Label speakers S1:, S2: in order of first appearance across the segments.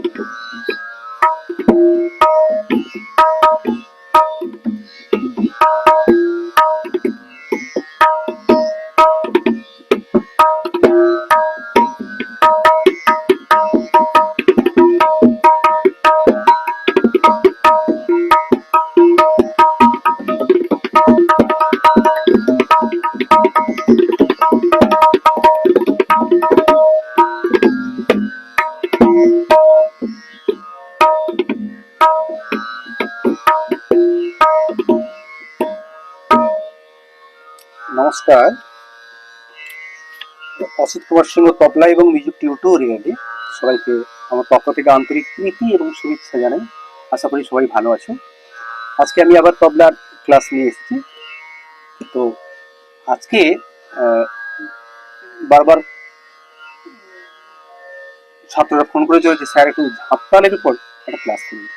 S1: Thank you. নমস্কার। অসিত কুমার সিংহ তবলা এবং music টিউটোরিয়ালে সবাইকে আমার পক্ষ থেকে আন্তরিক প্রীতি এবং শুভেচ্ছা জানাই। আশা করি সবাই ভালো আছো। আজকে আমি আবার তবলার ক্লাস নিয়ে এসেছি। তো আজকে বারবার ছাত্ররা ফোন করেছিল যে, স্যার, একটু ঝাঁপতালের উপর একটা ক্লাস করুন।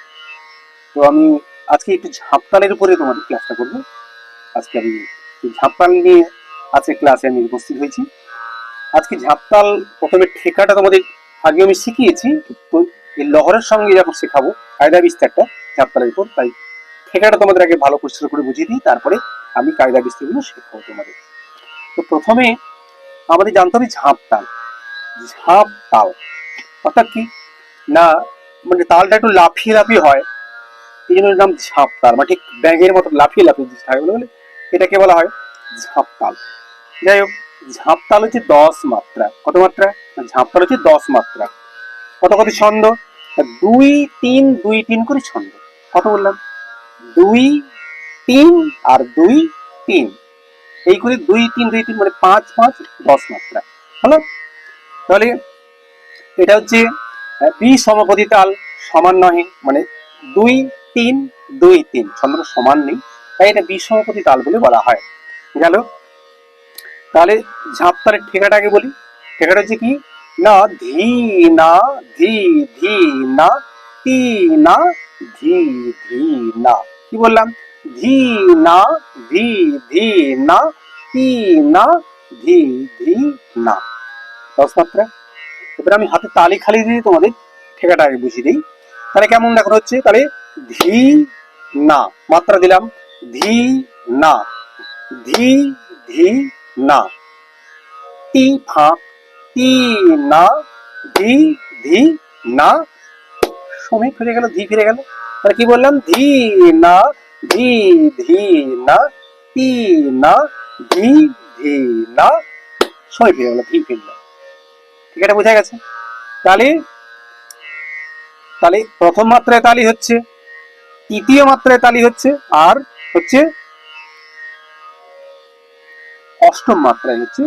S1: তো আমি আজকে একটু ঝাঁপতালের উপরে তোমাদের ক্লাসটা করব। আজকে আমি ঝাঁপতাল নিয়ে আজকে ক্লাসে আমি উপস্থিত হয়েছি। আজকে ঝাঁপতাল প্রথমে ঠেকাটা তোমাদের আগে আমি শিখিয়েছি এই লহরের সঙ্গে যখন শেখাবো, কায়দা বিস্তারটা ঝাঁপতালের উপর। তাই ঠেকাটা তোমাদের আগে ভালো পরিষ্কার করে বুঝিয়ে দিই, তারপরে আমি কায়দা বিস্তারগুলো শেখাবো তোমাদের। তো প্রথমে আমাদের জানতে হবে ঝাঁপতাল। ঝাঁপতাল অর্থাৎ কি? না মানে তালটা একটু লাফিয়ে লাফিয়ে হয় এই জন্য নাম ঝাঁপতাল মানে ঠিক ব্যাঙের মতো লাফিয়ে লাফিয়ে থাকে বলে এটাকে বলা হয় ঝাঁপতাল। যাই হোক, ঝাঁপতাল হচ্ছে দশ মাত্রা। কত মাত্রা? ঝাঁপতাল হচ্ছে দশ মাত্রা। কত কত ছন্দ? দুই, তিন দুই, তিন করে ছন্দ। কত বললাম? দুই, তিন আর দুই, তিন। এই করে দুই, তিন দুই, তিন মানে পাঁচ পাঁচ, দশ মাত্রা। হলো? তাহলে এটা হচ্ছে বি সমপতি তাল সমান নহে মানে দুই, তিন দুই, তিন। ছন্দটা সমান নেই। তাই এটা বিষমপতি তাল বলে বলা হয়। গেল। তাহলে ঝাঁপ তালের ঠেকাটা আগে বলি। ঠেকাটা হচ্ছে কি? না, ধি না, ধি ধি, না, তি, না, ধি ধি, না। কি বললাম? ধি, না ধি ধি, না, তি, না, ধি ধি, না। দশ মাত্রা এবার আমি হাতে তালি খালি দিয়ে তোমাদের ঠেকাটা আগে বুঝিয়ে দিই। তাহলে কেমন দেখানো হচ্ছে? তাহলে ধি, না। মাত্রা দিলাম। ধি না ধি ধি না তি ফাঁক তি না ধি ধি না সময় ফিরে গেল, ধি ফিরে গেল। তাহলে কি বললাম? ধি না ধি ধি না তি না ধি ধি না সময় ফিরে গেল, ধি ফিরল। ঠিক আছে, বোঝা গেছে? তাহলে তাহলে প্রথম মাত্রায় তালি হচ্ছে, তৃতীয় মাত্রায় তালি হচ্ছে, আর হচ্ছে অষ্টম মাত্রায় হচ্ছে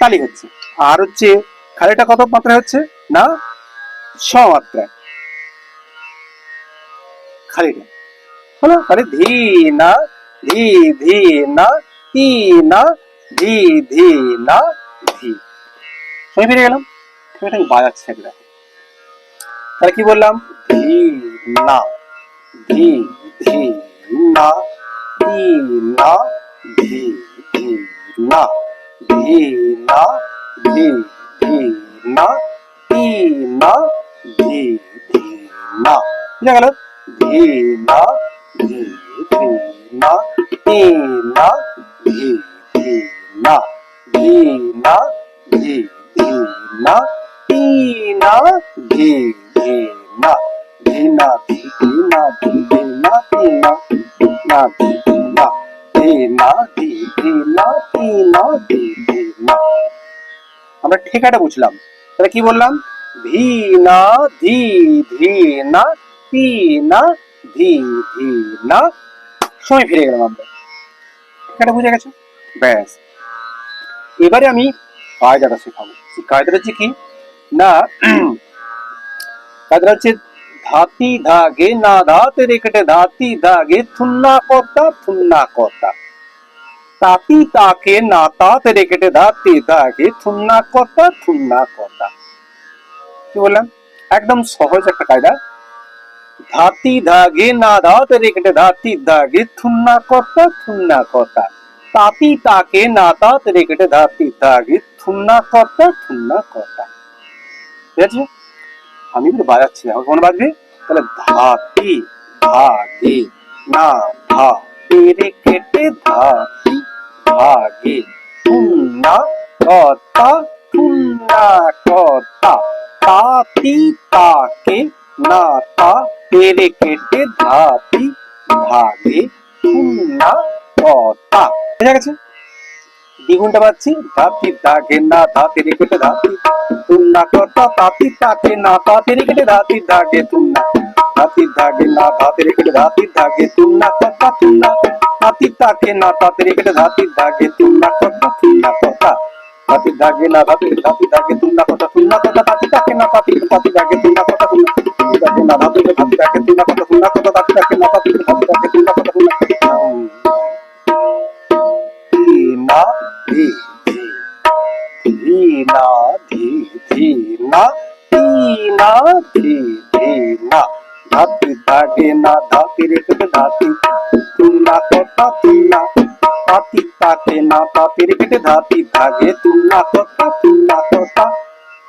S1: তালি হচ্ছে। আর হচ্ছে খালিটা কত মাত্রায় হচ্ছে? না ছ মাত্রায়। খালিটা। হলো? তাহলে ধি, না, ধি ধি, না তি না, ধি ধি, না, ধি। শুনে ফিরে গেলাম। এটা বাজাচ্ছে একটা তাহলে কি বললাম? ধি, না, ধি ধি না তি না ধি ধি না ধি না ধি ধি না তি না ধি ধি না বুঝা গেল? ধি না ধি ধি না তি না ধি ধি না ধি না ধি ধি না তি না ধি ধি না না আমরা ঠেকাটা বুঝলাম। তাহলে কি বললাম? ধি না ধি ধি না তি না ধি ধি না সময় ফিরে গেলাম আমরা। ঠেকাটা বুঝে গেছো? ব্যাস। এবারে আমি কায়দাটা শেখাবো। কায়দাটা হচ্ছে কি? না, কায়দাটা হচ্ছে ধাতি ধাগে না ধাতে রেখেটে ধাতি ধাগে থুন্না কর্তা থুন্না কর্তা তাতি তাকে না তাতে রেখেটে ধাতি ধাগে থুন্না কর্তা থুন্না কর্তা কি বললাম একদম সহজ একটা কায়দা ধাতি ধাগে না ধাতে রেখেটে ধাতি ধাগে থুন্না কর্তা থুন্না কর্তা তাতি তাকে না তাতে রেখেটে ধাতি ধাগে থুন্না কর্তা থুন্না কর্তা ঠিক আছে আমি কিন্তু বাজাচ্ছি এখন কোন বাজবে তাহলে ধাতি ভাগে না ধা তেরে কেটে ধাতি ভাগে তুন্না কতা তুন্না কতা তাতি তাকে না তা তেরে কেটে ধাতি ভাগে তুন্না কতা বুঝা গেছে? দ্বিগুণটা পাচ্ছি ধাতি দাগে না ধাতি কেটে ধাতি তুন্না কতা তাতি তাকে না তাতি কেটে ধাতি দাগে তুন্না ধাতি দাগে না ধাতি কেটে ধাতি দাগে তুন্না কতা তুন্না তাতি তাকে না তাতি কেটে ধাতি দাগে তুন্না কতা তুন্না কতা তাতি দাগে না ধাতি ধাতি দাগে তুন্না কতা তুন্না কতা তাতি তাকে না তাতি তাতি দাগে তুন্না কতা তুন্না দাগে না ধাতি ধাতি দাগে তুন্না কতা তুন্না কতা তাতি তাকে না তাতি দাগে তুন্না ধীনা ধী ধীনা ধীনা ধী ধীনা ধাতি দাগে না ধাতি রেখে ধাতি। তুন্না কথা তুন্না তাতি তাকে না তাতি রেখে ধাতি ধাগে তুন্না কথা তুন্না কথা।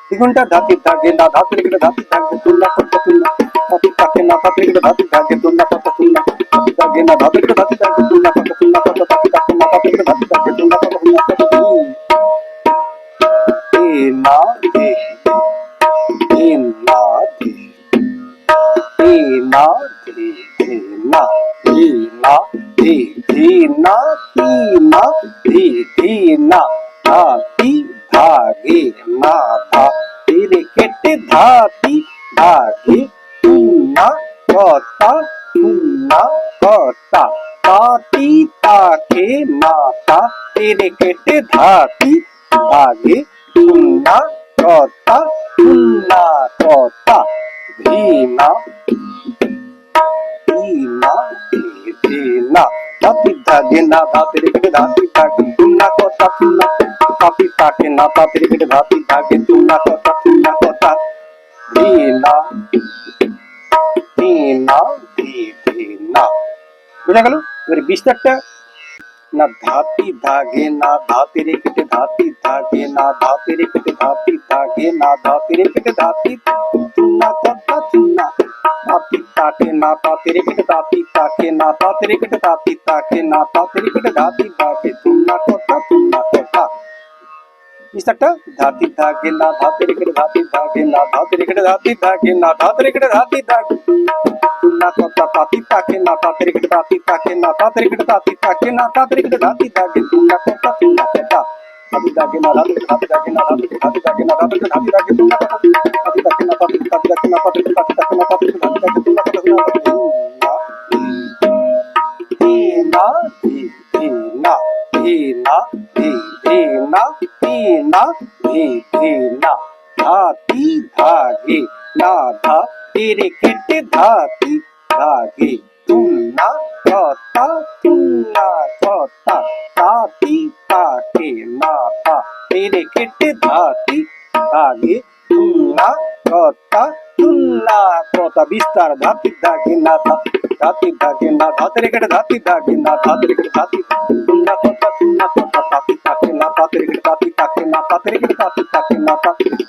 S1: দ্বিগুণটা ধাতি ধাগে না ধাতি রেখে ধাতি ধাগে তুন্না কথা তুন্না তাতি তাকে না তাতি রেখে ধাতি ধাগে তুন্না কথা তুন্না তাতি ধাগে না ধাতি রেখে ধাতি ধাগে তুন্না কথা তুন্না কথা তাতি তাকে না তাতি রেখে ধাতি ধাগে তুন্না কথা তুন্না কথা এ না দে এ না দে এ না দে এ না এ না দে এ না তি না দে দে না ধাতি ধাগে না ধা তেরে কেটে ধাতি ধাগে তুন্না কতা তুন্না কতা তাতি তাকে না তা তেরে কেটে ধাতি ধাগে তুন্না কতা তুন্না কতা ধীনা ধীনা ধীনা ধাতি ধাগে না ধাতি রেখে ধাতি ধাগে তুন্না কতা তুন্না তাতি তাকে না তাতি রেখে ধাতি তুন্না কতা তুন্না কতা ধীনা ধীনা ধী ধীনা বুঝা গেল? এবার বিস্তারটা না ধাতি ধাগে না ধাতি রেখে ধাতি ধাগে না ধাতি রেখে ধাতি ধাগে না ধাতি রেখে ধাতি তুন্না কতা তুন্না তাতি তাকে না তাতে রেখে তাতি তাকে না তাতে রেখে তাতি তাকে না তাতে রেখে ধাতি ধাগে তুন্না কতা তুন্না কতা বিস্তারটা ধাতি ধাগে না ধাতি রেখে ধাতি ধাগে না ধাতি রেখে ধাতি ধাগে না ধাতি রেখে ধাতি ধাগে তুন্না কতা তাতি তাকে না তাতে রেখে তাতি তাকে না তাতে রেখে তাতি তাকে না তাতে রেখে ধাতি ধাগে তুন্না কতা তুন্না কতা ধাতি ধাগে না ধাতি ধাতি ধাগে না ধাতি ধাতি ধাগে না ধাতি ধাতি ধাগে তুন্না কতা ধাতি তাকে না তাতি তাতি তাকে না তাতি তাতি তাকে না তাতি ধাতি ধাগে তুন্না কতা তুন্না ধীনা ধী ধীনা ধাতি ধাগে না ধা তেরে কেটে ধাতি ধাগে তুন্না কতা তুন্না কতা তাতি তাকে না তা তেরে কেটে ধাতি ধাগে তুন্না কতা তুন্না কতা বিস্তার ধাতি ধাগে না ধা ধাতি ধাগে না ধাতে রেখে ধাতি ধাগে না ধাতে রেখে ধাতি তুন্না কতা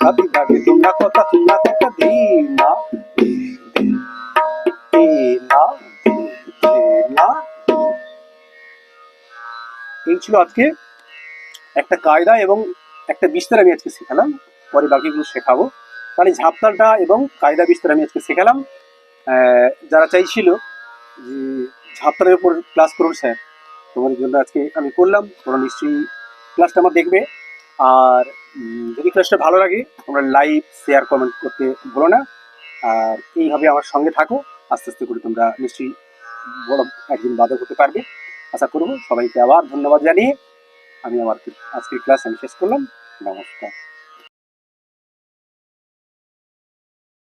S1: তা ধাতি ধাগে তুন্না কতা তুন্না কতা ধীনা ধীনা ধীনা এই ছিল আজকে একটা কায়দা এবং একটা বিস্তার আমি আজকে শেখালাম। পরে বাকিগুলো শেখাবো। মানে ঝাপতালটা এবং কায়দা বিস্তার আমি আজকে শেখালাম। যারা চাইছিল যে ঝাপতালের উপর ক্লাস করুন স্যার, তোমাদের জন্য আজকে আমি করলাম। তোমরা নিশ্চয়ই ক্লাসটা আমার দেখবে। আর যদি ক্লাসটা ভালো লাগে, তোমরা লাইক শেয়ার কমেন্ট করতে ভুলো না। আর এইভাবে আমার সঙ্গে থাকো। আস্তে আস্তে করে তোমরা নিশ্চয়ই বড় একদিন বাধা হতে পারবে। আশা করব সবাইকে আবার ধন্যবাদ জানিয়ে আমি আমার আজকের ক্লাস আমি শেষ করলাম। নমস্কার।